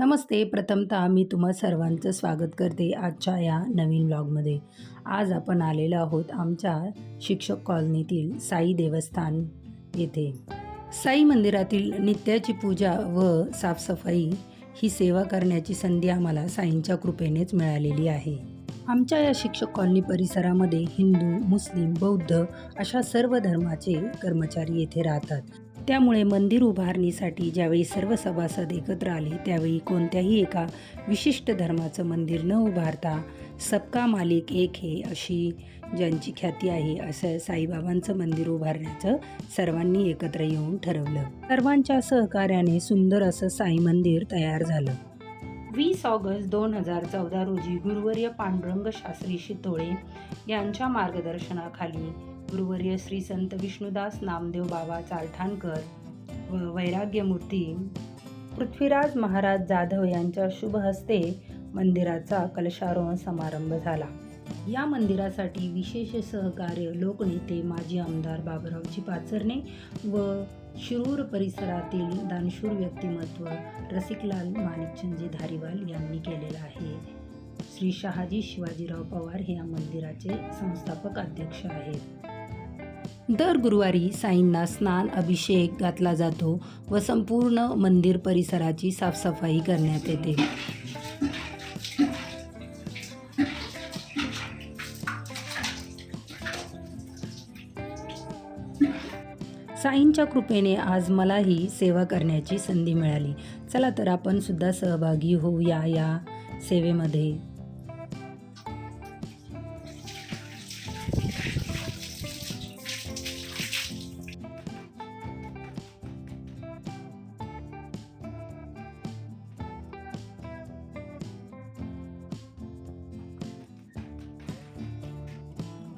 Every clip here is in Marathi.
नमस्ते. प्रथमतः मी तुम्हा सर्वांचं स्वागत करते आजच्या या नवीन ब्लॉगमध्ये आज आपण आलेलो आहोत आमच्या शिक्षक कॉलनीतील साई देवस्थान येथे. साई मंदिरातील नित्याची पूजा व साफसफाई ही सेवा करण्याची संधी आम्हाला साईंच्या कृपेनेच मिळालेली आहे. आमच्या या शिक्षक कॉलनी परिसरामध्ये हिंदू मुस्लिम बौद्ध अशा सर्व धर्माचे कर्मचारी येथे राहतात. त्यामुळे मंदिर उभारणीसाठी ज्यावेळी सर्व सभासद एकत्र आले त्यावेळी कोणत्याही एका विशिष्ट धर्माचं मंदिर न उभारता सबका मालिक एक हे अशी ज्यांची ख्याती आहे असं साईबाबांचं मंदिर उभारण्याचं सर्वांनी एकत्र येऊन ठरवलं. सर्वांच्या सहकार्याने सुंदर असं साई मंदिर तयार झालं. वीस ऑगस्ट दोन हजार चौदा रोजी गुरुवर्य पांडुरंग शास्त्री शितोळे यांच्या मार्गदर्शनाखाली गुरुवर्य श्री संत विष्णुदास नामदेव बाबा चालठाणकर व वैराग्यमूर्ती पृथ्वीराज महाराज जाधव यांच्या शुभ हस्ते मंदिराचा कलशारोहण समारंभ झाला. या मंदिरासाठी विशेष सहकार्य लोकनेते माजी आमदार बाबुरावजी पाचरणे व शिरूर परिसरातील दानशूर व्यक्तिमत्व रसिकलाल माणिकचंदजी धारीवाल यांनी केलेलं आहे. श्री शहाजी शिवाजीराव पवार हे या मंदिराचे संस्थापक अध्यक्ष आहेत. दर गुरुवारी साईंना स्नान अभिषेक घातला जातो व संपूर्ण मंदिर परिसराची साफसफाई करण्यात येते. साईंच्या कृपेने आज मलाही सेवा करण्याची संधी मिळाली. चला तर आपण सुद्धा सहभागी होऊया या सेवेमध्ये.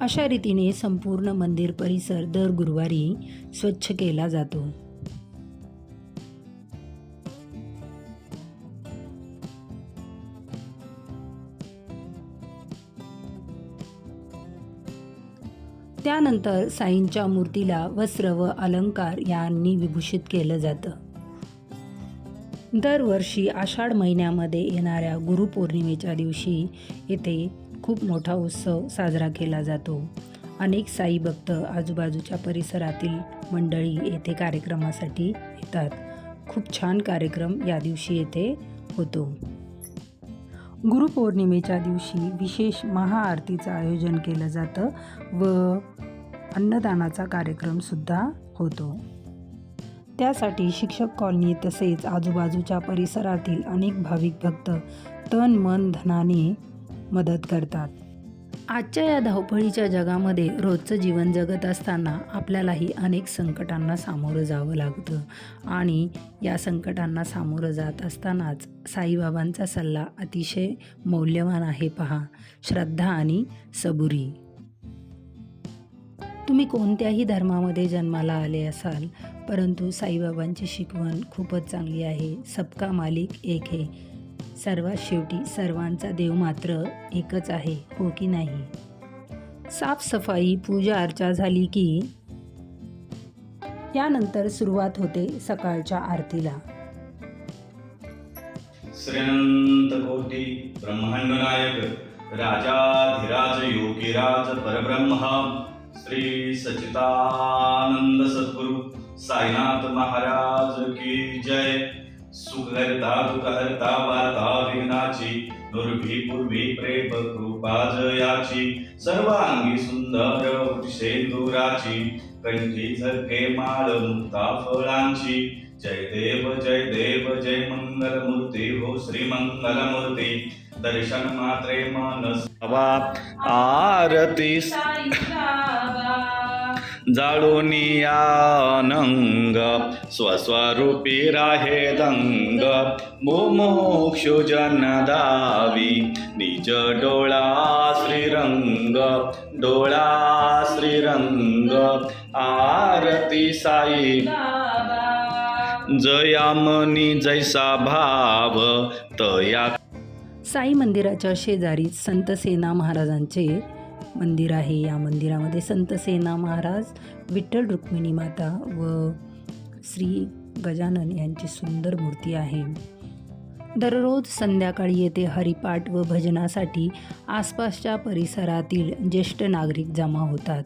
अशा रीतीने संपूर्ण मंदिर परिसर दर गुरुवारी स्वच्छ केला जातो. त्यानंतर साईंच्या मूर्तीला वस्त्र व अलंकार यांनी विभूषित केलं जातं. दरवर्षी आषाढ महिन्यामध्ये येणाऱ्या गुरुपौर्णिमेच्या दिवशी येथे खूप मोठा उत्सव साजरा केला जातो. अनेक साई भक्त आजूबाजूच्या परिसरातील मंडळी येथे कार्यक्रमासाठी येतात. खूप छान कार्यक्रम या दिवशी येथे होतो. गुरुपौर्णिमेच्या दिवशी विशेष महाआरतीचं आयोजन केलं जातं व अन्नदानाचा कार्यक्रमसुद्धा होतो. त्यासाठी शिक्षक कॉलनी तसेच आजूबाजूच्या परिसरातील अनेक भाविक भक्त तन मन धनाने मदत करतात. आजच्या या धावपळीच्या जगामध्ये रोजचं जीवन जगत असताना आपल्यालाही अनेक संकटांना सामोरं जावं लागतं. आणि या संकटांना सामोरं जात असतानाच साईबाबांचा सल्ला अतिशय मौल्यवान आहे पहा. श्रद्धा आणि सबुरी. तुम्ही कोणत्याही धर्मामध्ये जन्माला आले असाल परंतु साईबाबांची शिकवण खूपच चांगली आहे. सबका मालिक एक हे. सर्वात शेवटी सर्वांचा देव मात्र एकच आहे हो की नाही? साफसफाई पूजा अर्चा झाली की यानंतर सुरुवात होते सकाळच्या आरतीला. श्रीअनंत कोटी ब्रह्मांड नायक राजाधिराज योगीराज परब्रह्मा श्री सचितानंद सद्गुरु साईनाथ महाराज की जय. सुखहर्ता दुःखहर्ता वार्ता विघ्नाची दुर्भी पूर्वी प्रेम कृपा जयाची सर्वांगी सुंदर शेंदुराची कंठी झरके माळ मुक्ता फळांची. जय देव जय देव जय मंगल मूर्ती हो श्री मंगल मूर्ती दर्शन मात्रे मनस आरती जाळून आनंग स्वस्वरूपी राहे दंग. मुमुक्षु जन दावी निज डोळा श्रीरंग डोळा श्रीरंग. आरती साई. जयामनी जैसा भाव तया साई मंदिराच्या शेजारी संत सेना महाराजांचे मंदिर आहे. या मंदिरामध्ये संत सेना महाराज विठ्ठल रुक्मिणी माता व श्री गजानन यांची सुंदर मूर्ती आहे. दररोज संध्याकाळी येथे हरिपाठ व भजनासाठी आसपासच्या परिसरातील ज्येष्ठ नागरिक जमा होतात.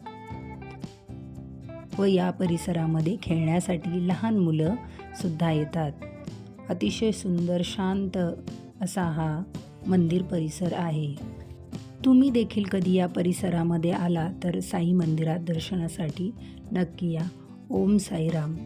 व या परिसरामध्ये खेळण्यासाठी लहान मुलं सुद्धा येतात. अतिशय सुंदर शांत असा हा मंदिर परिसर आहे. तुम्ही देखील कधी या परिसरामध्ये आला तर साई मंदिरात दर्शनासाठी नक्की या. ओम साईराम.